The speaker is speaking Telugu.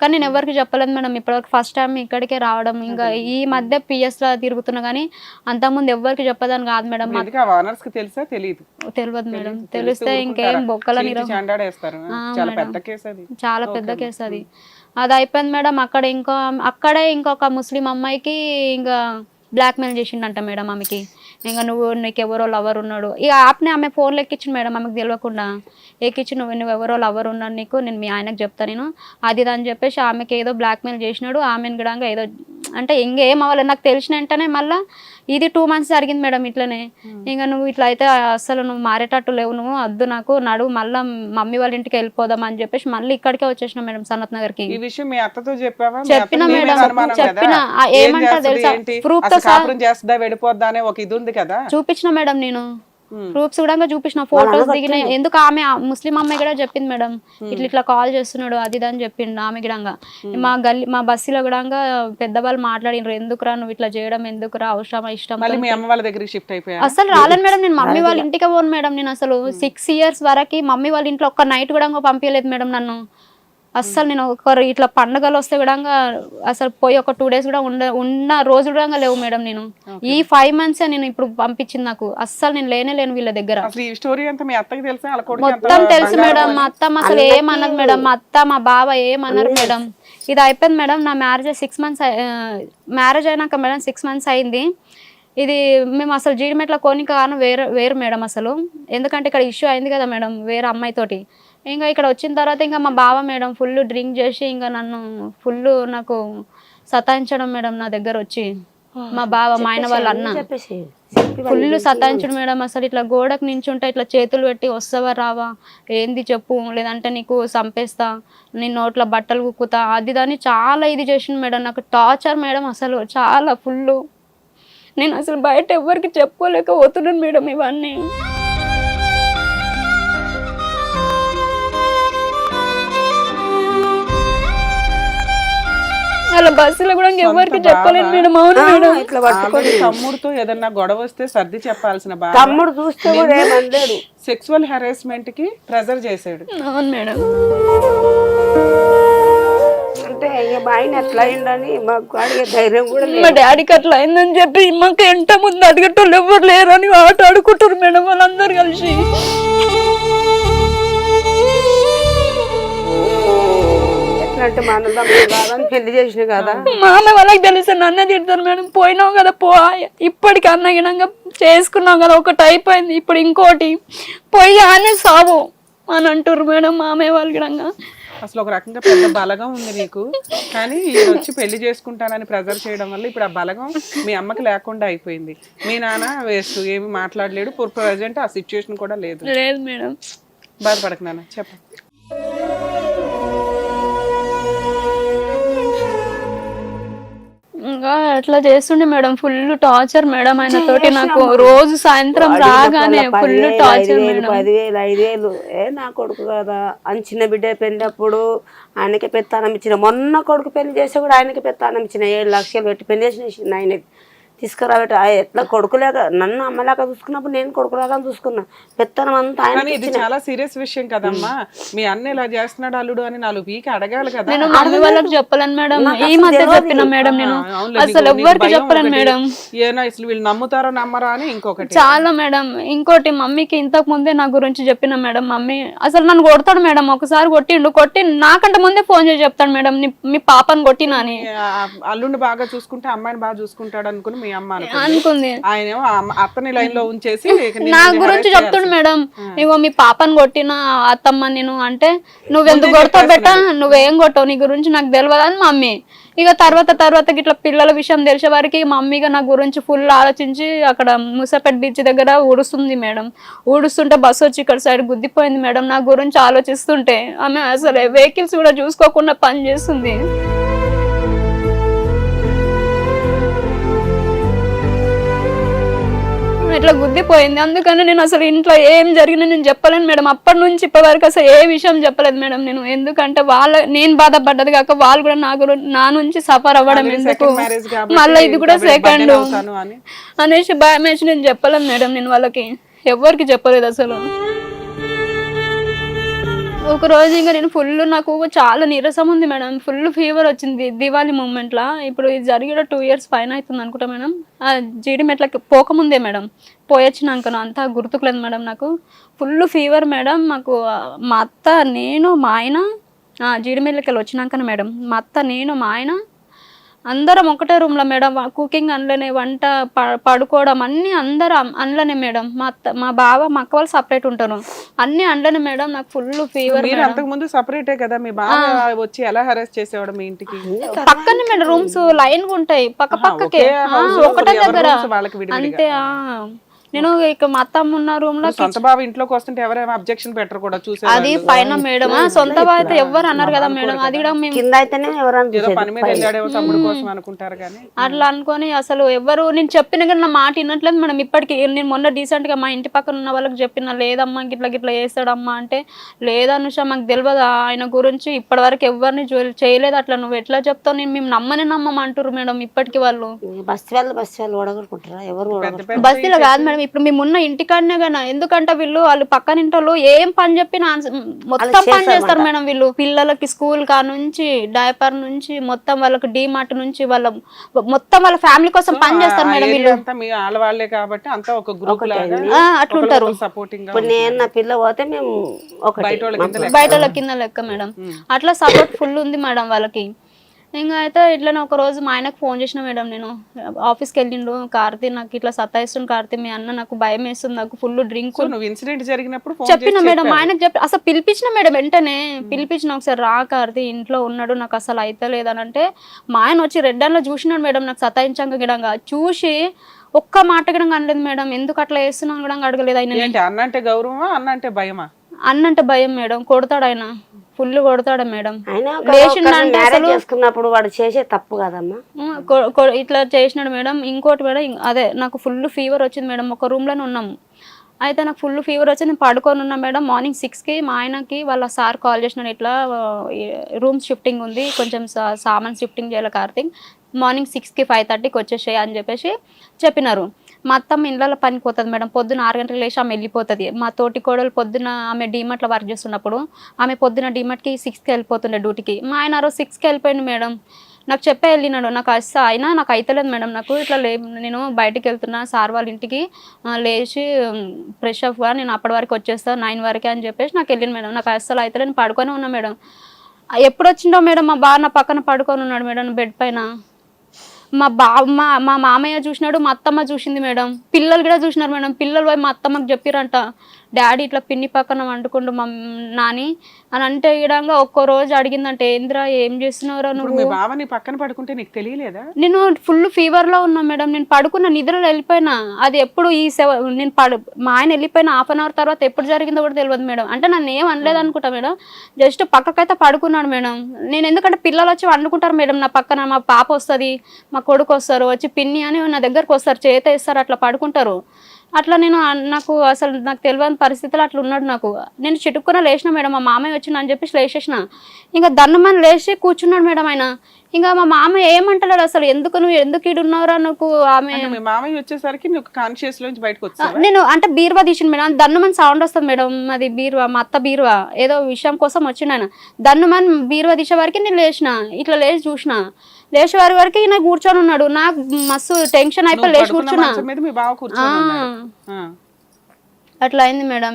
కానీ నేను ఎవరికి చెప్పలేదు మేడం. ఇప్పటివరకు ఫస్ట్ టైం ఇక్కడికే రావడం ఇంకా ఈ మధ్య పిఎస్లో తిరుగుతున్నా కానీ అంతకుముందు ఎవరికి చెప్పదని కాదు మేడం. కి తెలుసా? తెలియదు తెలియదు మేడం. తెలిస్తే ఇంకేం బొక్కల చాలా పెద్ద కేసు అది అది అయిపోయింది మేడం. అక్కడ ఇంకో అక్కడే ఇంకొక ముస్లిం అమ్మాయికి ఇంకా బ్లాక్మెయిల్ చేసిండంట మేడం ఆమెకి. ఇంకా నువ్వు నీకు ఎవరో లవర్ ఉన్నాడు. ఇక యాప్ని ఆమె ఫోన్లో ఎక్కించింది మేడం ఆమెకు తెలియకుండా ఎక్కించి నువ్వు నువ్వు ఎవరో లవర్ ఉన్నాడు నీకు నేను మీ ఆయనకు చెప్తాను నేను. అది అని చెప్పేసి ఆమెకి ఏదో బ్లాక్మెయిల్ చేసినాడు. ఆమెను కూడా ఏదో అంటే ఇంకేం అవ్వలేదు నాకు తెలిసిన వెంటనే మళ్ళీ ఇది టూ మంత్స్ జరిగింది మేడం ఇట్లనే ఇంకా నువ్వు ఇట్లా అయితే అసలు నువ్వు మారేటట్టు లేవు నువ్వు వద్దు నాకు నడువు మళ్ళీ మమ్మీ వాళ్ళ ఇంటికి వెళ్ళిపోదాం అని చెప్పేసి మళ్ళీ ఇక్కడికే వచ్చేసిన మేడం సనత్ నగర్కి ఈ విషయం మీ అత్తతో చెప్పావా మీ చెప్పిన మేడం, చెప్పిన. ఏమంటారు తెలుసా? Proof తో అసలు కాపురం చేస్తుందా వెళ్ళిపోద్దా అనే ఒక ఇది ఉంది కదా చూపించిన మేడం నేను Hmm. ప్రూఫ్స్ కూడా చూపించిన. ఫోటోస్ దిగిన ఎందుకు ఆమె ఆ ముస్లిం అమ్మాయి కూడా చెప్పింది మేడం. ఇట్లా ఇట్లా కాల్ చేస్తున్నాడు అది ఇది అని చెప్పిండు ఆమె కూడా మా గల్లి మా బస్సులో కూడా పెద్దవాళ్ళు మాట్లాడినారు ఎందుకురా నువ్వు ఇట్లా చేయడం ఎందుకురా అవసరమా ఇష్టం మళ్ళీ మీ అమ్మ వాళ్ళ దగ్గరికి షిఫ్ట్ అయిపోయా? అసలు రాలేదు మేడం నేను మమ్మీ వాళ్ళ ఇంటికి పోను మేడం. నేను అసలు సిక్స్ ఇయర్స్ వరకు మమ్మీ వాళ్ళ ఇంట్లో ఒక్క నైట్ కూడా పంపించలేదు మేడం నన్ను. అస్సలు నేను ఒకరు ఇట్లా పండుగలు వస్తే కూడా అసలు పోయి ఒక టూ డేస్ కూడా ఉండ ఉన్న రోజులు కూడా లేవు మేడం నేను. ఈ ఫైవ్ మంత్స్ నేను ఇప్పుడు పంపించింది నాకు. అస్సలు నేను లేనే లేను వీళ్ళ దగ్గర. మొత్తం తెలుసు మేడం. మా అత్తమ్మ అసలు ఏమన్నది మేడం. మా అత్త మా బావ ఏమన్నారు మేడం. ఇది అయిపోయింది మేడం. నా మ్యారేజ్ సిక్స్ మంత్స్ మ్యారేజ్ అయినాక మేడం సిక్స్ మంత్స్ అయింది. ఇది మేము అసలు జీడిమెట్ల కోనిక కాను వేరు వేరు మేడం అసలు. ఎందుకంటే ఇక్కడ ఇష్యూ అయింది కదా మేడం వేరే అమ్మాయితోటి. ఇంకా ఇక్కడ వచ్చిన తర్వాత ఇంకా మా బావ మేడం ఫుల్ డ్రింక్ చేసి ఇంకా నన్ను ఫుల్ నాకు సతాయించడం మేడం నా దగ్గర వచ్చి. మా బావ మా ఆయన వాళ్ళ అన్న. ఫుల్ సతాయించడం మేడం అసలు ఇట్లా గోడకు నించుంటే ఇట్లా చేతులు పెట్టి వస్తావా రావా? ఏంది చెప్పు లేదంటే నీకు చంపేస్తా నీ నోట్లో బట్టలు కుక్కుతా అది దాన్ని చాలా ఇది చేసింది మేడం. నాకు టార్చర్ మేడం అసలు చాలా ఫుల్ నేను అసలు బయట ఎవరికి చెప్పుకోలేక పోతున్నాను మేడం ఇవన్నీ. అలా బస్సులో కూడా ఎవరికి చెప్పలేను మేడం. అవును మేడం. ఇట్లా పట్టుకో ఆమె తమ్ముడితో ఏదన్నా గొడవ వస్తే సర్ది చెప్పాల్సిన బాధ. తమ్ముడు చూస్తే కూడా ఏమనలేడు. సెక్సువల్ హెరాస్మెంట్కి ప్రెజర్ చేశాడు. అవును మేడం. అంటే మా ఆయన అయిండని మాకు అడిగే ధైర్యం కూడా లేదు. మా డాడీకి అట్లా అయిందని చెప్పి మాకు ఎంట ముందు అడిగేటోళ్ళు ఎవరు లేరని ఆట ఆడుకుంటారు మేడం వాళ్ళందరూ కలిసి. అంటే మా అన్నదమ్ముడు కాదని పెళ్ళి చేసిన కదా. మా అమ్మ వాళ్ళకి తెలుసు నన్నే తిడతారు మేడం. పోయినావు కదా పో ఇప్పటికి అన్నగినంగా చేసుకున్నావు కదా ఒకటి అయిపోయింది ఇప్పుడు ఇంకోటి పోయి ఆనే సావు అని అంటారు మేడం మామయ్య వాళ్ళు గిడంగా అసలు ఒక రకంగా పెద్ద బలగం ఉంది నీకు కానీ ఈయన వచ్చి పెళ్ళి చేసుకుంటానని ప్రెజర్ చేయడం వల్ల ఇప్పుడు ఆ బలగం మీ అమ్మకి లేకుండా అయిపోయింది. మీ నాన్న వేస్ట్ ఏమి మాట్లాడలేడు. ప్రజెంట్ ఆ సిచ్యుయేషన్ కూడా లేదు. లేదు మేడం. బాధపడకు నాన్న చెప్ప. ఇంకా అట్లా చేస్తుండే మేడం? ఫుల్ టార్చర్ మేడం ఆయన తోటి నాకు రోజు సాయంత్రం రాగానే ఫుల్ టార్చర్ పదివేలు ఐదు వేలు ఏ నా కొడుకు కదా? అని చిన్న బిడ్డ పెళ్ళినప్పుడు ఆయనకి పెత్తానం ఇచ్చిన. మొన్న కొడుకు పెళ్ళి చేస్తే కూడా ఆయనకి పెత్తానం ఇచ్చిన. ఏడు లక్షలు పెట్టి పెళ్ళి చేసిన ఆయన. తీసుకురాబెట్టి. ఆ ఎట్లా కొడుకులేక నన్ను అమ్మలాగా చూసుకున్నప్పుడు నేను కొడుకులాగా చూసుకున్నా. పెత్తనం అంతా ఆయన కానీ ఇది చాలా సీరియస్ విషయం కదమ్మా. మీ అన్న ఇలా చేస్తున్నాడు అల్లుడు అని నాలుగు పీకి అడగాలి కదా. నేను మమ్మీ వాళ్ళకి చెప్పలేను మేడం. ఈ మధ్య చెప్పిన మేడం నేను. అసలు ఎవ్వరికి చెప్పలేను. మేడం. ఏనా అసలు వీళ్ళు నమ్ముతారో నమ్మరా అని ఇంకొకటి. చాలా మేడం. ఇంకోటి మమ్మీకి ఇంతకు ముందే నా గురించి చెప్పిన మేడం. మమ్మీ అసలు నన్ను కొడతాడు మేడం. ఒకసారి కొట్టిండు. కొట్టి నాకంటే ముందే ఫోన్ చేసి చెప్తాడు మేడం. నీ- మీ పాపని కొట్టినా అని. ఆ, అల్లుడిని బాగా చూసుకుంటే అమ్మాయిని బాగా చూసుకుంటాడు అనుకుని మీ అమ్మ అనుకుంది. ఆయన అత్తని లైన్లో ఉంచేసి నా గురించి. చెప్తుండు మేడం. ఇగో మీ పాపని కొట్టిన అత్తమ్మ నేను అంటే నువ్వెందుకు కొడతావు బెట్ట నువ్వేం కొట్టవు నీ గురించి నాకు తెలియదు అని మమ్మీ. ఇక తర్వాత తర్వాత ఇట్లా పిల్లల విషయం తెలిసే వారికి మమ్మీగా నా గురించి ఫుల్ ఆలోచించి అక్కడ మూసాపేట బీచ్ దగ్గర ఊడుస్తుంది మేడం. ఊడుస్తుంటే బస్సు వచ్చి ఇక్కడ సైడ్ గుద్దిపోయింది మేడం నా గురించి ఆలోచిస్తుంటే. ఆమె అసలు వెహికల్స్ కూడా చూసుకోకుండా పని చేస్తుంది. ఇట్లా గుద్దిపోయింది. అందుకని నేను అసలు ఇంట్లో ఏం జరిగినా నేను చెప్పలేను మేడం. అప్పటి నుంచి ఇప్పటి వరకు అసలు ఏ విషయం చెప్పలేదు మేడం నేను. ఎందుకంటే వాళ్ళ నేను బాధపడ్డది కాక వాళ్ళు కూడా నా గురించి నా నుంచి సఫర్ అవ్వడం ఎందుకు? మళ్ళీ ఇది కూడా సెకండ్. అనేసి భయం వేసి నేను చెప్పలేను మేడం. నేను వాళ్ళకి ఎవరికి చెప్పలేదు అసలు. ఒక రోజు ఇంకా నేను ఫుల్ నాకు చాలా నీరసం ఉంది మేడం. ఫుల్ ఫీవర్ వచ్చింది దివాళీ మూమెంట్లో ఇప్పుడు ఇది జరిగిన టూ ఇయర్స్ పైన అవుతుంది అనుకుంటా మేడం. ఆ జీడి మెట్లకి పోకముందే మేడం. పోయొచ్చినాక అంతా గుర్తుకులేదు మేడం నాకు. Full fever madam. మాకు మా అత్త నేను మా ఆయన ఆ, జీడి మెట్లకి వెళ్ళి వచ్చినాకనే మేడం. మా అత్త నేను మా ఆయన అందరం ఒకటే రూమ్లో మేడం. కుకింగ్ అందులోనే వంట పడుకోవడం అన్నీ అందరం అందులోనే మేడం. మా అత్త మా బావ మా అక్క వాళ్ళు సపరేట్ ఉంటారు. అన్నీ అందులోనే మేడం. నాకు ఫుల్ ఫీవర్ మీరు ముందు సపరేటే కదా? మీ బావ వచ్చి ఎలా హెరాస్ చేసేవాడు మీ ఇంటికి? పక్కనే మేడం రూమ్స్ లైన్ ఉంటాయి. పక్క పక్కకే. ఒకటే దగ్గర. అంతే. నేను ఇక మా అత్తమ్మ ఉన్న రూమ్లో సొంత బావ ఇంట్లోకి వస్తుంటే ఎవరేమో అబ్జెక్షన్ పెట్టరు కూడా చూసే అది పైన మేడం. సొంత బావ అయితే ఎవ్వరు అన్నారు కదా మేడం. అది కూడా మేము కింద అయితేనే ఎవరైనా ఏదో పని మీద వెళ్ళాడేమో తమ్ముడు కోసం అనుకుంటారు కానీ. అట్లా అనుకొని అసలు ఎవరు నేను చెప్పిన కానీ నా మాట వినట్లేదు మేడం. ఇప్పటికి నేను మొన్న డీసెంట్గా మా ఇంటి పక్కన ఉన్న వాళ్ళకి చెప్పిన లేదమ్మా గిట్లా గిట్లా చేస్తాడమ్మా అంటే లేదనుష మాకు తెలియదు ఆయన గురించి. ఇప్పటి వరకు ఎవరిని చేయలేదు అట్లా. నువ్వు ఎట్లా చెప్తావు? నేను మేము నమ్మని నమ్మమంటారు మేడం ఇప్పటికి వాళ్ళు. బస్సు వాళ్ళు బస్సు వాళ్ళు ఓడగొట్టుకుంటారా? ఎవరు బస్తీలో కాదు మేడం. ఇప్పుడు మేము ఉన్న ఇంటికాడనే కదా ఎందుకంటే వీళ్ళు వాళ్ళు పక్కన ఇంట్లో ఏం పని చెప్పినా మొత్తం పని చేస్తారు మేడం వీళ్ళు. పిల్లలకి స్కూల్ కా నుంచి డైపర్ నుంచి మొత్తం వాళ్ళకి డీమార్ట్ నుంచి వాళ్ళ మొత్తం వాళ్ళ ఫ్యామిలీ కోసం పని చేస్తారు మేడం వీళ్ళు. అంతా మీ ఆడవాళ్ళే కాబట్టి అంతా ఒక గ్రూప్ లాగా ఆ, అట్లుంటారు. సపోర్టింగ్ ఇప్పుడు నేను నా పిల్ల పోతే మేము. బయట వాళ్ళ కింద లెక్క. మేడం. అట్లా సపోర్ట్ ఫుల్ ఉంది మేడం వాళ్ళకి. ఇంకా అయితే ఇట్లనే ఒక రోజు మా ఆయనకు ఫోన్ చేసిన మేడం నేను. ఆఫీస్కి వెళ్ళిండు కార్తీ నాకు ఇట్లా సతాయిస్తుంది కార్తీ మీ అన్న నాకు భయం వేస్తుంది నాకు ఫుల్ డ్రింక్. నువ్వు ఇన్సిడెంట్ జరిగినప్పుడు చెప్పిన మేడం ఆయనకు చెప్పి అసలు పిలిపించిన మేడం వెంటనే పిలిపించిన ఒకసారి రా కార్తీ ఇంట్లో ఉన్నాడు నాకు అసలు అయితే అని అంటే మా ఆయన వచ్చి రెడ్లో చూసినాడు మేడం నాకు సతాయించాక గిడంగా. చూసి ఒక్క మాట గిడంగా అనలేదు మేడం ఎందుకు అట్లా చేస్తున్నాను కూడా అడగలేదు ఆయన. అన్న అంటే గౌరవమా అన్న అంటే భయమా? అన్నంటే భయం మేడం కొడతాడు ఆయన. ఫుల్ కొడతాడు మేడం? లేచిండంటే చేసుకున్నప్పుడు వాడు చేసే తప్పు కదమ్మా. ఇట్లా చేసినాడు మేడం. ఇంకోటి మేడం అదే నాకు ఫుల్ ఫీవర్ వచ్చింది మేడం. ఒక రూమ్లోనే ఉన్నాము అయితే నాకు ఫుల్ ఫీవర్ వచ్చి నేను పడుకొని ఉన్నా మేడం. మార్నింగ్ సిక్స్కి మా ఆయనకి వాళ్ళ సార్ కాల్ చేసినాడు. ఇట్లా రూమ్ షిఫ్టింగ్ ఉంది. కొంచెం సామాన్ షిఫ్టింగ్ చేయాలి కార్తీక్. మార్నింగ్ సిక్స్కి ఫైవ్ థర్టీకి వచ్చేసాయి అని చెప్పేసి చెప్పినారు. మా అత్తమ్మ ఇళ్ళలో పనికి పోతుంది మేడం. పొద్దున ఆరు గంటలకు లేచి ఆమె వెళ్ళిపోతుంది. మా తోటి కోడలు పొద్దున ఆమె డీమార్ట్లో వర్క్ చేస్తున్నప్పుడు ఆమె పొద్దున డీమార్ట్కి సిక్స్కి వెళ్ళిపోతుండే డ్యూటీకి. మా ఆయన ఆ రోజు సిక్స్కి వెళ్ళిపోయింది మేడం. నాకు చెప్పే వెళ్ళినాడు. నాకు అస్స అయినా నాకు అయితలేదు మేడం. నాకు ఇట్లా లే నేను బయటికి వెళ్తున్నా సార్ వాళ్ళ ఇంటికి లేచి ఫ్రెష్ అప్గా నేను అప్పటి వరకు వచ్చేస్తాను నైన్ వరకే అని చెప్పేసి నాకు వెళ్ళింది మేడం. నాకు అస్సలు అయితే నేను పడుకొని ఉన్నా మేడం. ఎప్పుడు వచ్చిండో మేడం మా బాగా నా పక్కన పడుకొని ఉన్నాడు మేడం బెడ్ పైన. మా బా మా మా మామయ్య చూసినాడు మా అత్తమ్మ చూసింది మేడం. పిల్లలు కూడా చూసినారు మేడం. పిల్లలు పోయి మా అత్తమ్మకి చెప్పిరంట డాడీ ఇట్లా పిన్ని పక్కన వండుకుండు మా నాని అని అంటే ఇడంగా ఒక్కో రోజు అడిగిందంటే ఏంద్రా ఏం చేస్తున్నావురా ఇప్పుడు నువ్వు? మీ బావ నీ పక్కన పడుకుంటే నీకు తెలియలేదా? నేను ఫుల్ ఫీవర్లో ఉన్నా మేడం. నేను పడుకున్న నిద్రలో వెళ్ళిపోయినా. అది ఎప్పుడు ఈ సెవ నేను పడు మా ఆయన వెళ్ళిపోయిన హాఫ్ అన్ అవర్ తర్వాత ఎప్పుడు జరిగిందో కూడా తెలియదు మేడం. అంటే నన్ను ఏం అనలేదు అనుకుంటా మేడం. జస్ట్ పక్కకైతే పడుకున్నాడు మేడం. నేను ఎందుకంటే పిల్లలు వచ్చి వండుకుంటారు మేడం నా పక్కన మా పాప వస్తుంది మా కొడుకు వస్తారు వచ్చి పిన్ని అని నా దగ్గరకు వస్తారు చేత ఇస్తారు అట్లా పడుకుంటారు. అట్లా నేను నాకు అసలు నాకు తెలియని పరిస్థితులు అట్లా ఉన్నాడు నాకు. నేను చిటుక్కున లేచిన మేడం మా మామయ్య వచ్చిన అని చెప్పేసి లేచేసిన. ఇంకా దన్నమని లేచి కూర్చున్నాడు మేడం ఆయన. ఇంకా మా మామయ్య ఏమంటలేడు అసలు ఎందుకు నువ్వు ఎందుకు ఈడున్నావురా నువ్వు ఆమె? మీ మామయ్య వచ్చేసరికి నువ్వు కాన్షియస్ లోంచి బయటకు వచ్చావా? నేను అంటే బీరువా తీసిండు మేడం దన్నుమని సౌండ్ వస్తుంది మేడం అది బీరువా మా అత్త బీరువా ఏదో విషయం కోసం వచ్చిండు ఆయన. దన్నుమని బీరువా తీసే వరకు నేను లేచిన ఇట్లా లేచి చూసిన. లేచే వారి వరకు ఈయన కూర్చొని ఉన్నాడు. నాకు మస్తు టెన్షన్ అయిపోయి లేచి కూర్చున్నా. అట్లా అయింది మేడం.